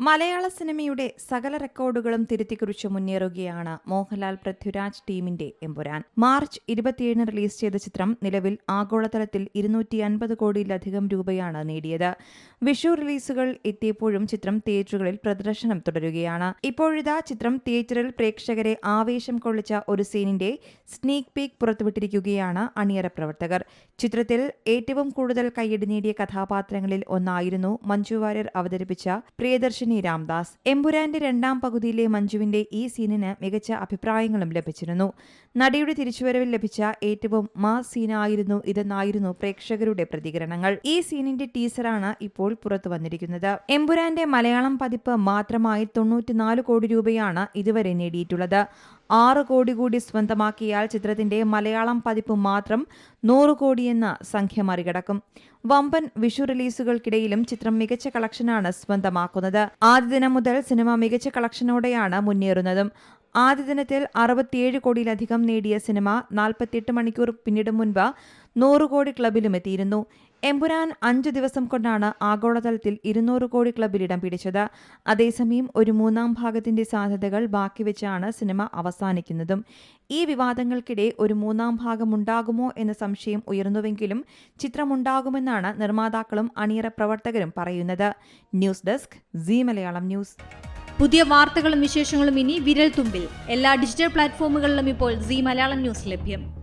മലയാള സിനിമയുടെ സകല റെക്കോർഡുകളും തിരുത്തിക്കുറിച്ച് മുന്നേറുകയാണ് മോഹൻലാൽ പൃഥ്വിരാജ് ടീമിന്റെ എമ്പുരാൻ. മാർച്ച് ഇരുപത്തിയേഴിന് റിലീസ് ചെയ്ത ചിത്രം നിലവിൽ ആഗോളതലത്തിൽ ഇരുന്നൂറ്റി അൻപത് കോടിയിലധികം രൂപയാണ് നേടിയത്. വിഷു റിലീസുകൾ എത്തിയപ്പോഴും ചിത്രം തിയേറ്ററുകളിൽ പ്രദർശനം തുടരുകയാണ്. ഇപ്പോഴിതാ ചിത്രം തിയേറ്ററിൽ പ്രേക്ഷകരെ ആവേശം കൊള്ളിച്ച ഒരു സീനിന്റെ സ്നീക് പീക്ക് പുറത്തുവിട്ടിരിക്കുകയാണ് അണിയറ പ്രവർത്തകർ. ചിത്രത്തിൽ ഏറ്റവും കൂടുതൽ കയ്യടി നേടിയ കഥാപാത്രങ്ങളിൽ ഒന്നായിരുന്നു മഞ്ജു വാര്യർ അവതരിപ്പിച്ച പ്രിയദർശിനി രാംദാസ് എമ്പുരാന്റെ രണ്ടാം പകുതിയിലെ മഞ്ജുവിന്റെ ഈ സീനിന് മികച്ച അഭിപ്രായങ്ങളും ലഭിച്ചിരുന്നു. നടിയുടെ തിരിച്ചുവരവിൽ ലഭിച്ച ഏറ്റവും മാസ് സീനായിരുന്നു ഇതെന്നായിരുന്നു പ്രേക്ഷകരുടെ പ്രതികരണങ്ങൾ. ഈ സീനിന്റെ ടീസറാണ് ഇപ്പോൾ പുറത്തു വന്നിരിക്കുന്നത്. എമ്പുരാന്റെ മലയാളം പതിപ്പ് മാത്രമായി തൊണ്ണൂറ്റിനാല് കോടി രൂപയാണ് ഇതുവരെ നേടിയിട്ടുള്ളത്. ആറ് കോടി കൂടി സ്വന്തമാക്കിയാൽ ചിത്രത്തിന്റെ മലയാളം പതിപ്പ് മാത്രം നൂറ് കോടിയെന്ന സംഖ്യ മറികടക്കും. വമ്പൻ വിഷു റിലീസുകൾക്കിടയിലും ചിത്രം മികച്ച കളക്ഷനാണ് സ്വന്തമാക്കുന്നത്. ആദ്യ ദിനം മുതൽ സിനിമ മികച്ച കളക്ഷനോടെയാണ് മുന്നേറുന്നതും. ആദ്യ ദിനത്തിൽ അറുപത്തിയേഴ് കോടിയിലധികം നേടിയ സിനിമ നാൽപ്പത്തിയെട്ട് മണിക്കൂർ പിന്നിടും മുൻപ് നൂറ് കോടി ക്ലബിലും എത്തിയിരുന്നു. എമ്പുരാൻ അഞ്ചു ദിവസം കൊണ്ടാണ് ആഗോളതലത്തിൽ ഇരുന്നൂറ് കോടി ക്ലബിൽ ഇടം പിടിച്ചത്. അതേസമയം ഒരു മൂന്നാം ഭാഗത്തിന്റെ സാധ്യതകൾ ബാക്കിവെച്ചാണ് സിനിമ അവസാനിക്കുന്നതും. ഈ വിവാദങ്ങൾക്കിടെ ഒരു മൂന്നാം ഭാഗം ഉണ്ടാകുമോ എന്ന സംശയം ഉയർന്നുവെങ്കിലും ചിത്രമുണ്ടാകുമെന്നാണ് നിർമ്മാതാക്കളും അണിയറ പ്രവർത്തകരും പറയുന്നത്. News desk C Malayalam news. പുതിയ വാർത്തകളും വിശേഷങ്ങളും ഇനി വിരൽ തുമ്പിൽ എല്ലാ ഡിജിറ്റൽ പ്ലാറ്റ്ഫോമുകളിലും ഇപ്പോൾ സി മലയാളം ന്യൂസ് ലഭ്യം.